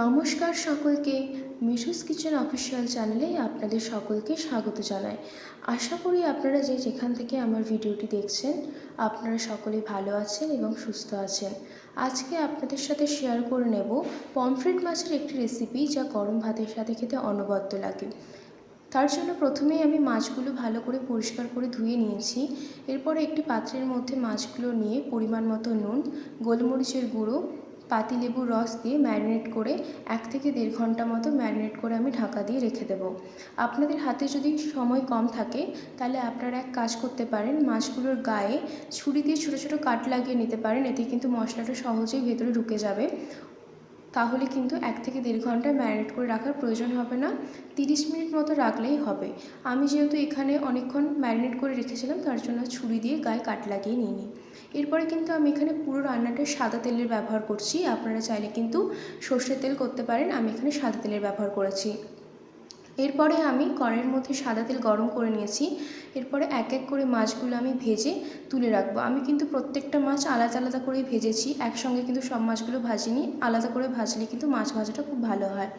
নমস্কার সকলকে। মিশুস kitchen official চ্যানেলে আপনাদের সকলকে স্বাগত জানাই। আশা করি আপনারা যে যেখান থেকে আমার ভিডিওটি দেখছেন, আপনারা সকলে ভালো আছেন এবং সুস্থ আছেন। আজকে আপনাদের সাথে শেয়ার করে নেব পমফ্রেট মাছের একটি রেসিপি যা গরম ভাতের সাথে খেতে অনবদ্য লাগে। তার জন্য প্রথমেই আমি মাছগুলো ভালো করে পরিষ্কার করে ধুয়ে নিয়েছি। এরপরে একটি পাত্রের মধ্যে মাছগুলো নিয়ে পরিমাণ মতো নুন, গোলমরিচের গুঁড়ো পাতিলেবুর রস দিয়ে ম্যারিনেট করে এক থেকে দেড় ঘণ্টা মতো ম্যারিনেট করে আমি ঢাকা দিয়ে রেখে দেবো। আপনাদের হাতে যদি সময় কম থাকে, তাহলে আপনারা এক কাজ করতে পারেন। মাছগুলোর গায়ে ছুরি দিয়ে ছোটো ছোটো কাট লাগিয়ে নিতে পারেন। এতে কিন্তু মশলাটা সহজেই ভেতরে ঢুকে যাবে। তাহলে কিন্তু এক থেকে দেড় ঘণ্টা ম্যারিনেট করে রাখার প্রয়োজন হবে না। তিরিশ মিনিট মতো রাখলেই হবে। আমি যেহেতু এখানে অনেকক্ষণ ম্যারিনেট করে রেখেছিলাম, তার জন্য ছুরি দিয়ে গায়ে কাট লাগিয়ে নিয়ে নিই এরপরে কিন্তু আমি এখানে পুরো রান্নাটা সাদা তেলের ব্যবহার করছি। আপনারা চাইলে কিন্তু সর্ষের তেল করতে পারেন। আমি এখানে সাদা তেলের ব্যবহার করেছি। এরপরে আমি কড়াইয়ের মধ্যে সাদা তেল গরম করে নিয়েছি। এরপরে এক এক করে মাছগুলো আমি ভেজে তুলে রাখব। আমি কিন্তু প্রত্যেকটা মাছ আলাদা আলাদা করেই ভেজেছি। একসঙ্গে কিন্তু সব মাছগুলো ভাজিনি। আলাদা করে ভাজলে কিন্তু মাছ ভাজাটা খুব ভালো হয়।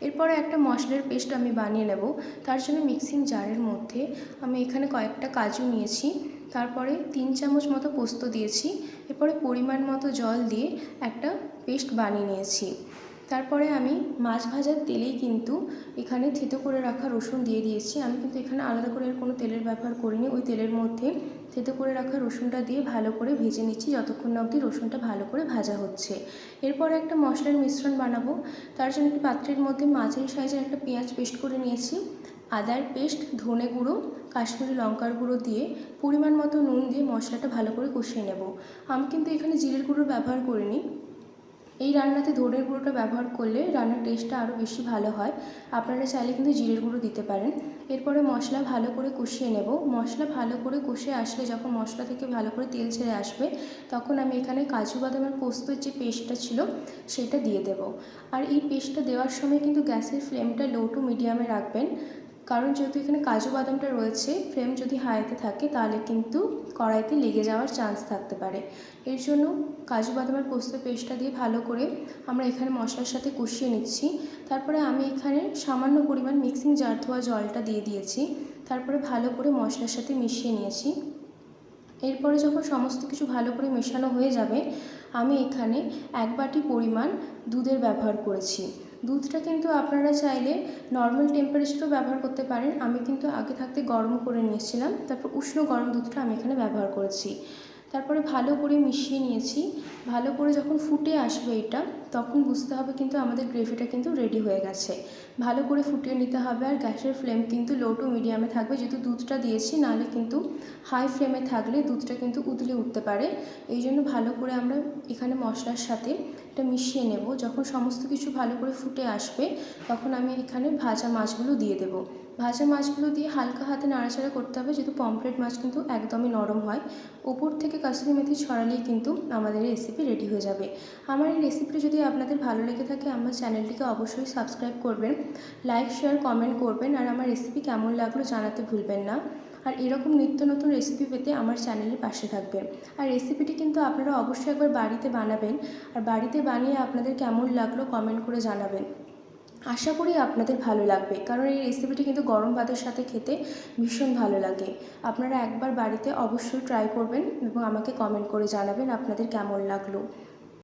এরপরে একটা মশলার পেস্ট আমি বানিয়ে নেব। তার জন্য মিক্সিং জারের মধ্যে আমি এখানে কয়েকটা কাজু নিয়েছি। তারপরে তিন চামচ মতো পোস্ত দিয়েছি। এরপরে পরিমাণ মতো জল দিয়ে একটা পেস্ট বানিয়ে নিয়েছি। তারপরে আমি মাছ ভাজার তেলেই কিন্তু এখানে থেতো করে রাখা রসুন দিয়ে দিয়েছি। আমি কিন্তু এখানে আলাদা করে কোনো তেলের ব্যবহার করিনি। ওই তেলের মধ্যে থেতো করে রাখা রসুনটা দিয়ে ভালো করে ভেজে নিচ্ছি যতক্ষণ না অবধি রসুনটা ভালো করে ভাজা হচ্ছে। এরপরে একটা মশলার মিশ্রণ বানাবো। তার জন্য একটি পাত্রের মধ্যে মাছের সাইজের একটা পেঁয়াজ পেস্ট করে নিয়েছি। আদার পেস্ট, ধনে গুঁড়ো, কাশ্মীরি লঙ্কার গুঁড়ো দিয়ে পরিমাণ মতো নুন দিয়ে মশলাটা ভালো করে কষিয়ে নেব। আমি কিন্তু এখানে জিরের গুঁড়ো ব্যবহার করিনি। এই রান্নাতে ধনের গুঁড়োটা ব্যবহার করলে রান্নার টেস্টটা আরও বেশি ভালো হয়। আপনারা চাইলে কিন্তু জিরের গুঁড়ো দিতে পারেন। এরপরে মশলা ভালো করে কষিয়ে নেব। মশলা ভালো করে কষে আসলে যখন মশলা থেকে ভালো করে তেল ছেড়ে আসবে, তখন আমি এখানে কাজু বাদামের পোস্তর যে পেস্টটা ছিল, সেটা দিয়ে দেব। আর এই পেস্টটা দেওয়ার সময় কিন্তু গ্যাসের ফ্লেমটা লো টু মিডিয়ামে রাখবেন। কারণ যেহেতু এখানে কাজু বাদামটা রয়েছে ফ্লেম যদি হাইতে থাকে তাহলে কিন্তু কড়াইতে লেগে যাওয়ার চান্স থাকতে পারে। এর জন্য কাজু বাদামের পোস্ত পেস্টটা দিয়ে ভালো করে আমরা এখানে মশলার সাথে কষিয়ে নিচ্ছি। তারপরে আমি এখানে সামান্য পরিমাণ মিক্সিং জার ধোয়া জলটা দিয়ে দিয়েছি। তারপরে ভালো করে মশলার সাথে মিশিয়ে নিয়েছি। এরপরে যখন সমস্ত কিছু ভালো করে মেশানো হয়ে যাবে আমি এখানে এক বাটি পরিমাণ দুধের ব্যবহার করেছি। দুধটা কিন্তু আপনারা চাইলে নর্মাল টেম্পারেচারও ব্যবহার করতে পারেন। আমি কিন্তু আগে থাকতে গরম করে নিয়েছিলাম, তারপর উষ্ণ গরম দুধটা আমি এখানে ব্যবহার করেছি। তারপরে ভালো করে মিশিয়ে নিয়েছি। ভালো করে যখন ফুটে আসবে এটা তখন বুঝতে হবে কিন্তু আমাদের গ্রেভিটা কিন্তু রেডি হয়ে গেছে। ভালো করে ফুটিয়ে নিতে হবে আর গ্যাসের ফ্লেম কিন্তু লো টু মিডিয়ামে থাকবে। যেহেতু দুধটা দিয়েছি, নাহলে কিন্তু হাই ফ্লেমে থাকলে দুধটা কিন্তু উতলে উঠতে পারে। এই জন্য ভালো করে আমরা এখানে মশলার সাথে এটা মিশিয়ে নেব। যখন সমস্ত কিছু ভালো করে ফুটে আসবে, তখন আমি এখানে ভাজা মাছগুলো দিয়ে দেবো। ভাজা মাছগুলো দিয়ে হালকা হাতে নাড়াচাড়া করতে হবে, যেহেতু পমফ্রেট মাছ কিন্তু একদমই নরম হয়। ওপর থেকে কাসুরি মেথি ছড়ালেই কিন্তু আমাদের রেসিপি রেডি হয়ে যাবে। আমার এই রেসিপিটি যদি আপনাদের ভালো লেগে থাকে আমার চ্যানেলটিকে অবশ্যই সাবস্ক্রাইব করবেন, লাইক, শেয়ার, কমেন্ট করবেন আর আমার রেসিপি কেমন লাগল জানাতে ভুলবেন না। আর এরকম নিত্য নতুন রেসিপি পেতে আমার চ্যানেলের পাশে থাকবেন। আর রেসিপিটি কিন্তু আপনারা অবশ্যই একবার বাড়িতে বানাবেন আর বাড়িতে বানিয়ে আপনাদের কেমন লাগল কমেন্ট করে জানাবেন। আশা করি আপনাদের ভালো লাগবে, কারণ এই রেসিপিটি কিন্তু গরম ভাতের সাথে খেতে ভীষণ ভালো লাগে। আপনারা একবার বাড়িতে অবশ্যই ট্রাই করবেন এবং আমাকে কমেন্ট করে জানাবেন আপনাদের কেমন লাগল।